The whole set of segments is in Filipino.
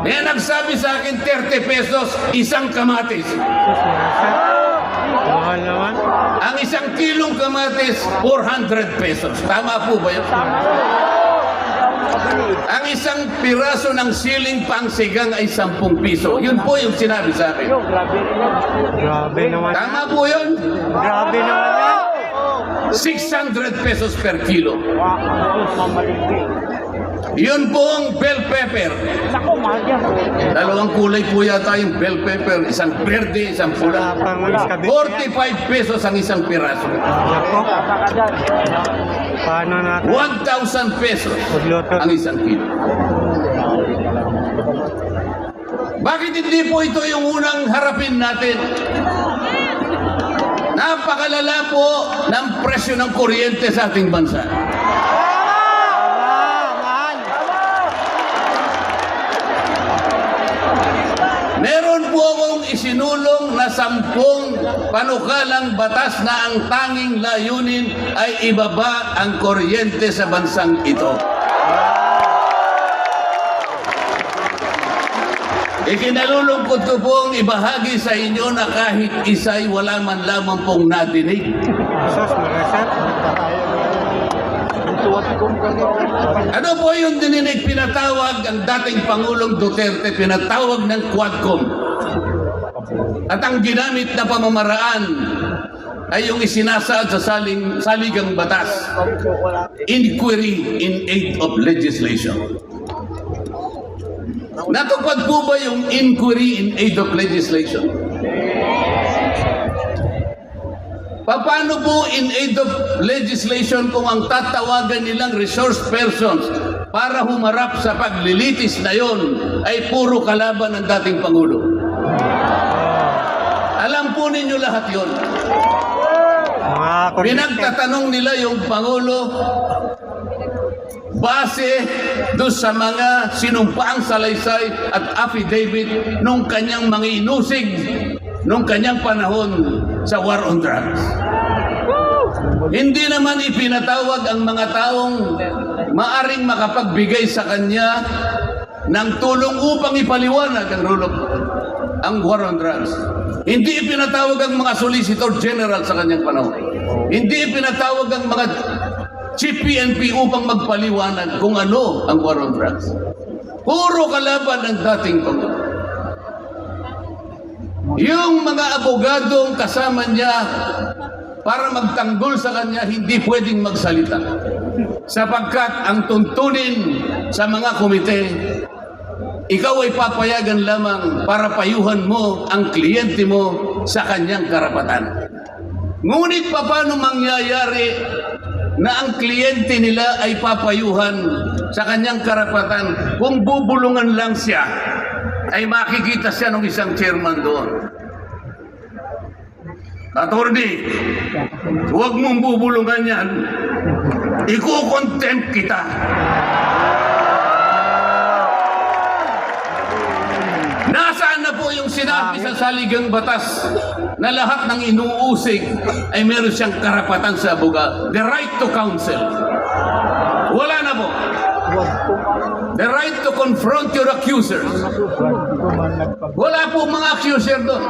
May nagsabi sa akin 30 pesos isang kamatis. Mahal naman. Ang isang kilong kamatis, 400 pesos. Tama po ba yun? Ang isang piraso ng siling pangsigang ay 10 piso. Yun po yung sinabi sa akin. Grabe naman. Tama po yun? Grabe naman yan. 600 pesos per kilo. Yun po ang bell pepper. Dalawang kulay po yata yung bell pepper. Isang verde, isang pula. pang iskabit. 45 pesos ang isang piraso. Ako. Paano natin? 1,000 pesos ang isang kilo. Bakit hindi po ito yung unang harapin natin? Napakalala po ng presyo ng kuryente sa ating bansa. Isinulong na sampung panukalang batas na ang tanging layunin ay ibaba ang kuryente sa bansang ito. Ikinalulungkot ko pong ibahagi sa inyo na kahit isa'y wala man lamang pong sir. Ano po yung dininig pinatawag ang dating Pangulong Duterte, pinatawag ng Quadcom. At ang ginamit na pamamaraan ay yung isinasaad sa saling, saligang batas. Inquiry in aid of legislation. Natupad po ba yung inquiry in aid of legislation? Paano po in aid of legislation kung ang tatawagan nilang resource persons para humarap sa paglilitis na yon ay puro kalaban ng dating Pangulo? Po ninyo lahat yon. Pinagtatanong nila yung Pangulo base do sa mga sinumpaang salaysay at affidavit nung kanyang mga inusig nung kanyang panahon sa war on drugs. Hindi naman ipinatawag ang mga taong maaring makapagbigay sa kanya ng tulong upang ipaliwanag ang rule of ang war on drugs. Hindi ipinatawag ang mga solicitor general sa kanyang panahon. Hindi ipinatawag ang mga chief PNP upang magpaliwanag kung ano ang war on drugs. Puro kalaban ng dating Pangulo. Yung mga abogadong kasama niya para magtanggol sa kanya, hindi pwedeng magsalita. Sapagkat ang tuntunin sa mga komite, ikaw ay papayagan lamang para payuhan mo ang kliyente mo sa kanyang karapatan. Ngunit paano mangyayari na ang kliyente nila ay papayuhan sa kanyang karapatan kung bubulungan lang siya ay makikita siya ng isang chairman doon. Attorney, huwag mong bubulungan yan. Iko-contempt kita. Nasaan na po yung sinabi sa saligang batas na lahat ng inuusig ay meron siyang karapatan sa abogado. The right to counsel. Wala na po. The right to confront your accusers. Wala po mga accuser doon.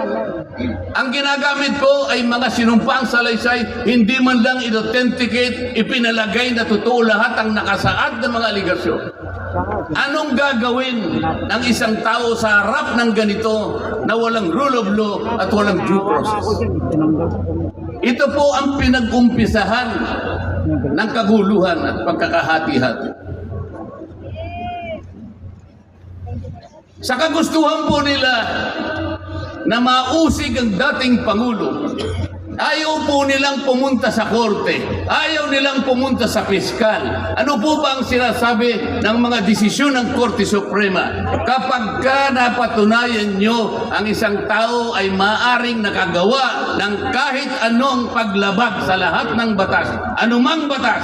Ang ginagamit ko ay mga sinumpang salaysay, hindi man lang i-authenticate, ipinalagay na totoo lahat ang nakasaad ng mga aligasyon. Anong gagawin ng isang tao sa harap ng ganito na walang rule of law at walang due process? Ito po ang pinag-umpisahan ng kaguluhan at pagkakahati-hati. Sa kagustuhan po nila na mausig ang dating Pangulo, ayaw po nilang pumunta sa korte, ayaw nilang pumunta sa piskal. Ano po ba ang sinasabi ng mga desisyon ng Korte Suprema? Kapag ka napatunayan nyo ang isang tao ay maaring nakagawa ng kahit anong paglabag sa lahat ng batas, anumang batas,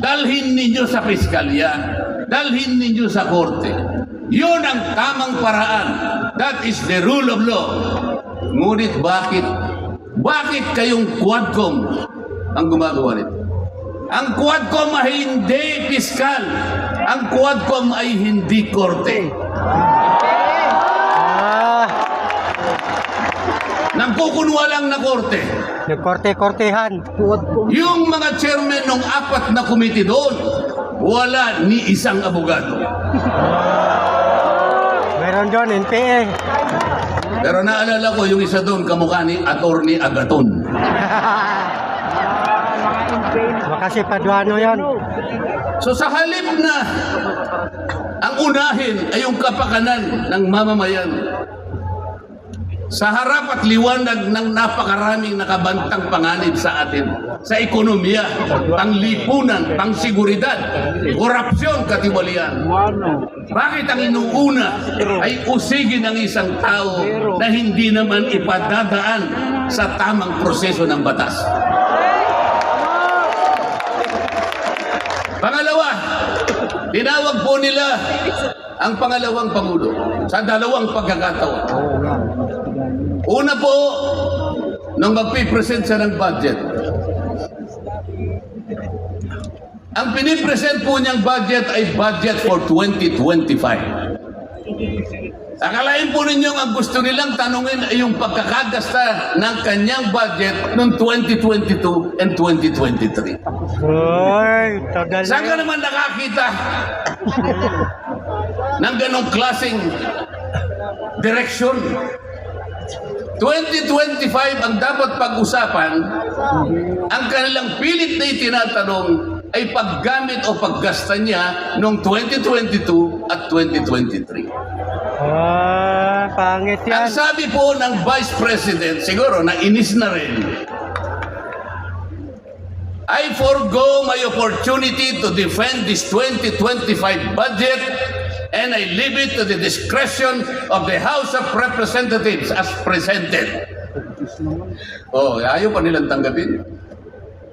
dalhin ninyo sa piskalya, dalhin ninyo sa korte. Yun ang tamang paraan. That is the rule of law. Ngunit bakit? Bakit kayong Quadcom ang gumagawa nito? Ang Quadcom ay hindi piskal. Ang Quadcom ay hindi korte. Ah, Nagkukunwa lang na korte. nagkorte-kortehan. Yung mga chairman ng apat na komite doon, wala ni isang abogado. Meron doon, NPA. Pero naalala ko yung isa doon, kamukha ni Attorney Agaton. Baka si Paduano yan. So sa halip na ang unahin ay yung kapakanan ng mamamayan, sa harap at liwanag ng napakaraming nakabantang panganib sa atin, sa ekonomiya, panglipunan, pangseguridad, korupsyon, katiwalian. Bakit ang inuuna ay usigin ng isang tao na hindi naman ipadadaan sa tamang proseso ng batas? Pangalawa, tinawag po nila ang pangalawang Pangulo sa dalawang pagkakataon. Una po, nung magpipresent siya ng budget. Ang pinipresent po niyang budget ay budget for 2025. Akalain po ninyong ang gusto nilang tanungin ay yung pagkakagasta ng kanyang budget noong 2022 and 2023. Uy, tagal Saan ka naman nakakita ng ganong klaseng direksyon? 2025 ang dapat pag-usapan, ang kanilang pilit na itinatanong ay paggamit o paggasta niya noong 2022 at 2023. Ah, pangit yan. Ang sabi po ng Vice President, siguro na inis na rin, I forgo my opportunity to defend this 2025 budget and I leave it to the discretion of the House of Representatives as presented. Oh, ayaw pa nilang tanggapin.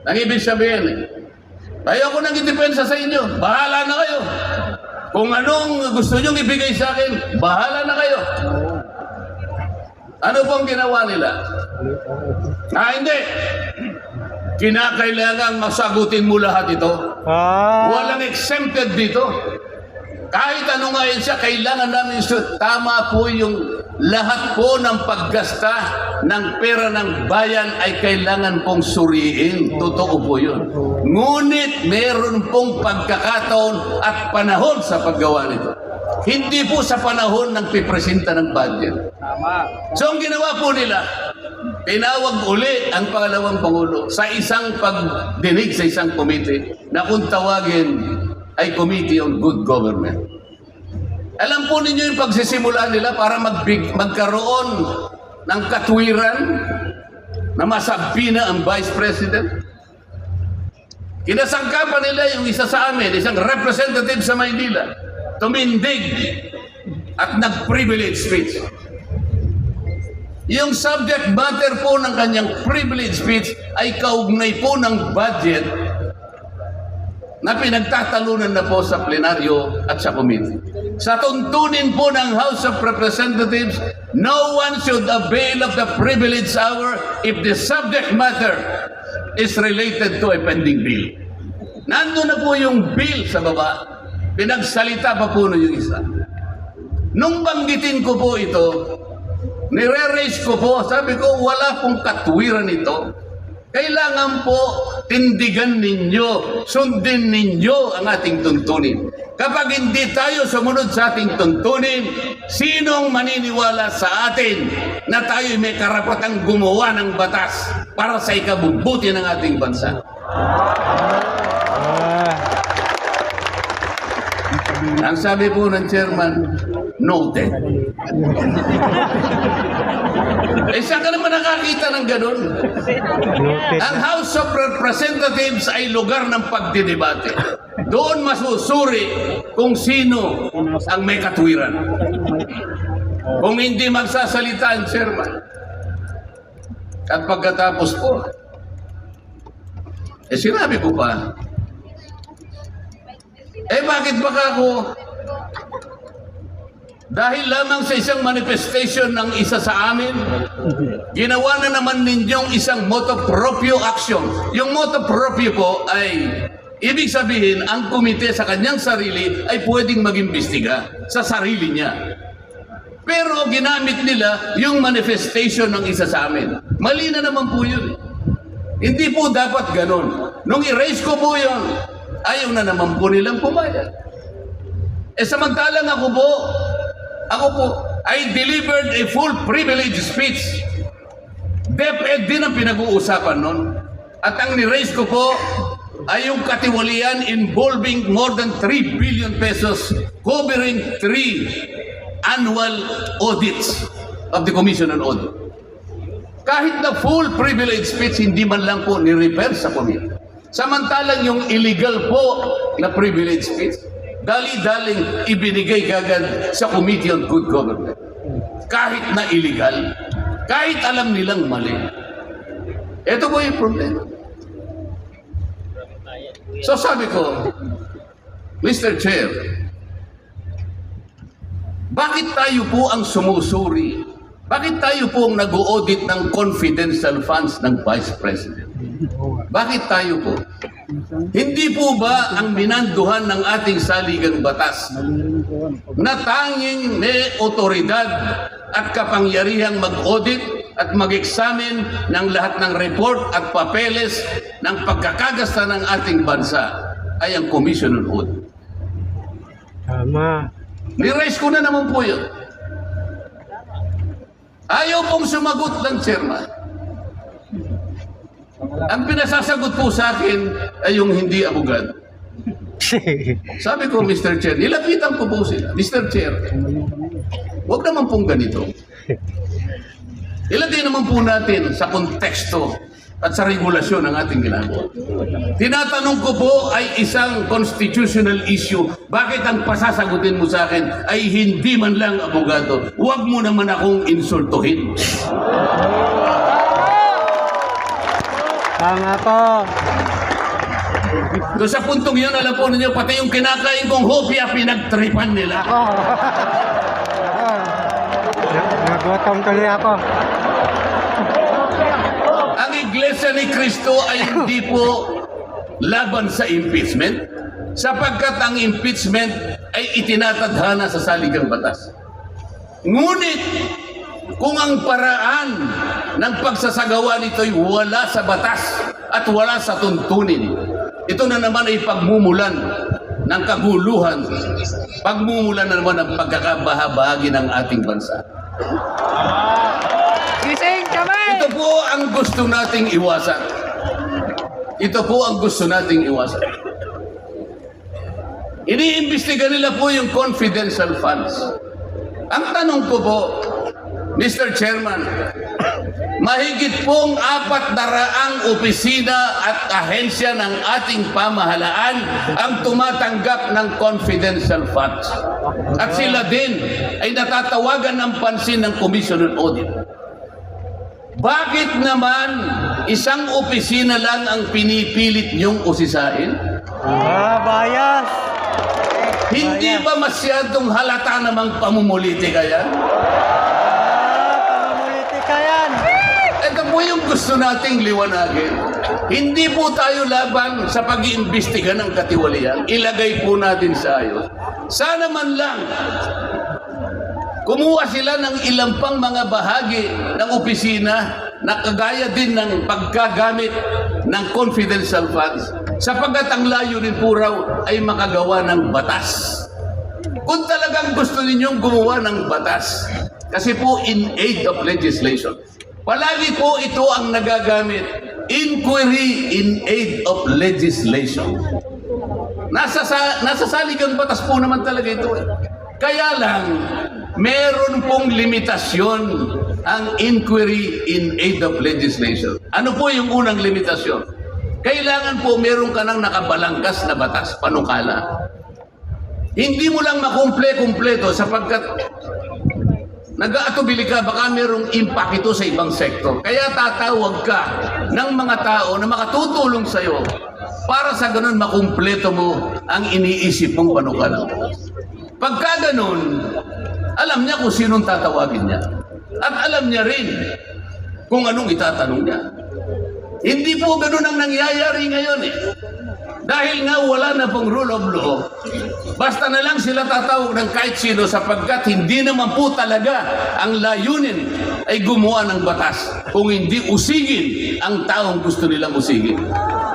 Ang ibig sabihin, ayaw ko nang idepensa sa inyo. Bahala na kayo. Kung anong gusto nyong ibigay sa akin, bahala na kayo. Ano pong ginawa nila? Ah, hindi. Kinakailangan masagutin mo lahat ito. Ah, Walang exempted dito. Kahit ano nga yun siya, kailangan namin su- tama po yung lahat po ng paggasta ng pera ng bayan ay kailangan pong suriin. Totoo po yun. Ngunit meron pong pagkakataon at panahon sa paggawa nito. Hindi po sa panahon ng pipresenta ng budget. So ang ginawa po nila, tinawag uli ang pangalawang Pangulo sa isang pagdinig sa isang komite na kung tawagin ay Committee on Good Government. Alam po ninyo yung pagsisimula nila para magbig, magkaroon ng katwiran na masabi na ang Vice President? Kinasangkapan nila yung isa sa amin, isang representative sa Maynila, tumindig at nag-privilege speech. Yung subject matter po ng kanyang privilege speech ay kaugnay po ng budget na pinagtatalunan na po sa plenaryo at sa committee. Sa tuntunin po ng House of Representatives, no one should avail of the privilege hour if the subject matter is related to a pending bill. Nandun na po yung bill sa baba. Pinagsalita pa po na yung isa. Nung banggitin ko po ito, nire-raise ko po, sabi ko, wala pong katwiran ito. Kailangan po tindigan ninyo, sundin ninyo ang ating tuntunin. Kapag hindi tayo sumunod sa ating tuntunin, sinong maniniwala sa atin na tayo may karapatang gumawa ng batas para sa ikabubuti ng ating bansa? ah, Ang sabi po ng chairman, noted. eh, saan ka naman nakakita ng ganun? noted. Ang House of Representatives ay lugar ng pagdidebate. Doon masusuri kung sino ang may katwiran. Kung hindi magsasalita ang chairman. At pagkatapos po, eh sinabi ko pa, eh bakit baka ako dahil lamang sa isang manifestation ng isa sa amin, ginawa na naman ninyong isang moto proprio action. Yung moto proprio po ay Ibig sabihin, ang komite sa kanyang sarili ay pwedeng mag-imbestiga sa sarili niya. Pero ginamit nila yung manifestation ng isa sa amin. Mali na naman po yun. Hindi po dapat ganon. Nung erase ko po yun, ayaw na naman po nilang pumayag. Eh samantalang ako po, ako po, I delivered a full privilege speech. DepEd din ang pinag-uusapan nun. At ang ni-raise ko po ay yung katiwalian involving more than 3 billion pesos covering three annual audits of the Commission on Audit. Kahit na full privilege speech, hindi man lang po ni-repair sa committee. Samantalang yung illegal po na privilege speech, dali-daling ibinigay kagad sa Committee on Good Government. Kahit na illegal, kahit alam nilang mali. Ito po yung problema. So sabi ko, Mr. Chair, bakit tayo po ang sumusuri? Bakit tayo po ang nag-audit ng confidential funds ng Vice President? Bakit tayo po? Hindi po ba ang minanduhan ng ating saligang batas na tanging may otoridad at kapangyarihang mag-audit at mag-examine ng lahat ng report at papeles ng pagkakagasta ng ating bansa ay ang Commission on Audit. Tama. Ni-raise ko na naman po yun. Ayaw pong sumagot ng chairman. Ang pinasasagot po sa akin ay yung hindi abogado. Sabi ko, Mr. Chair, nilapitan ko po sila. Mr. Chair, huwag naman pong ganito. Ilagay naman po natin sa konteksto at sa regulasyon ng ating ginagawa. Tinatanong ko po ay isang constitutional issue. Bakit ang pasasagutin mo sa akin ay hindi man lang abogado? Huwag mo naman akong insultuhin. Tama po. Doon sa puntong yun, alam po ninyo, pati yung kinakain kong hopya, pinagtripan nila. Na- Nagutom tuloy ako. Ang Iglesia ni Cristo ay hindi po laban sa impeachment sapagkat ang impeachment ay itinatadhana sa saligang batas. Ngunit kung ang paraan ng pagsasagawa nito'y wala sa batas at wala sa tuntunin, ito na naman ay pagmumulan ng kaguluhan, pagmumulan na naman ng pagkakabahabahagi ng ating bansa. Ito po ang gusto nating iwasan. Ito po ang gusto nating iwasan. Iniimbestiga nila po yung confidential funds. Ang tanong ko po, Mr. Chairman, mahigit pong apat na raang opisina at ahensya ng ating pamahalaan ang tumatanggap ng confidential funds. At sila din ay natatawagan ng pansin ng Commission on Audit. Bakit naman isang opisina lang ang pinipilit niyong usisain? Ah, bias. Hindi ba masyadong halata namang pamumuliti kaya? Yung gusto nating liwanagin. Hindi po tayo laban sa pag-iimbestiga ng katiwalian. Ilagay po natin sa ayos. Sana man lang Kumuha sila ng ilang pang mga bahagi ng opisina na kagaya din ng paggagamit ng confidential funds sapagkat ang layunin po raw ay makagawa ng batas. Kung talagang gusto ninyong gumawa ng batas, kasi po in aid of legislation, palagi po ito ang nagagamit, inquiry in aid of legislation. Nasa, sa, nasa saligang batas po naman talaga ito eh. Kaya lang, meron pong limitasyon ang inquiry in aid of legislation. Ano po yung unang limitasyon? Kailangan po meron ka ng nakabalangkas na batas, panukala. Hindi mo lang makumple-kumpleto sapagkat nag-aatubili ka, baka merong impact ito sa ibang sektor. Kaya tatawag ka ng mga tao na makatutulong sa'yo para sa ganun makumpleto mo ang iniisip mong panukala. Pagka ganun, alam niya kung sinong tatawagin niya. At alam niya rin kung anong itatanong niya. Hindi po ganun ang nangyayari ngayon eh. Dahil nga wala na pong rule of law, basta na lang sila tatawag ng kahit sino sapagkat hindi naman po talaga ang layunin ay gumawa ng batas kung hindi usigin ang taong gusto nilang usigin.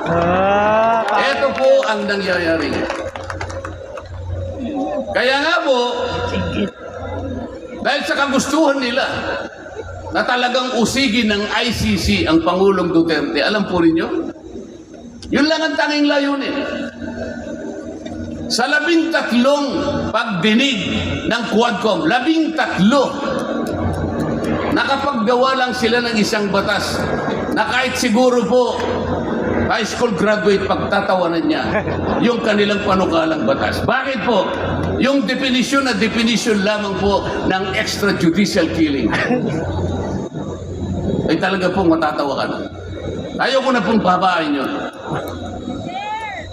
Ah, Ito po ang nangyayari. Kaya nga po, dahil sa kagustuhan nila na talagang usigin ng ICC ang Pangulong Duterte, alam po ninyo, yun lang ang tanging layunin. Sa labing tatlong pagdinig ng Quadcom, labing tatlo, nakapaggawa lang sila ng isang batas na kahit siguro po high school graduate pagtatawanan niya yung kanilang panukalang batas. Bakit po? Yung definition na definition lamang po ng extrajudicial killing. ay talaga pong matatawa ka na. Ayaw ko na pong babain yun.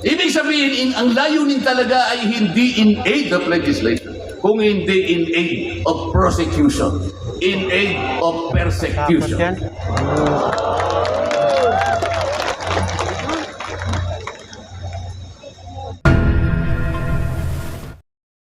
Ibig sabihin, in, ang layunin talaga ay hindi in aid of legislation, kung hindi in aid of prosecution, in aid of persecution.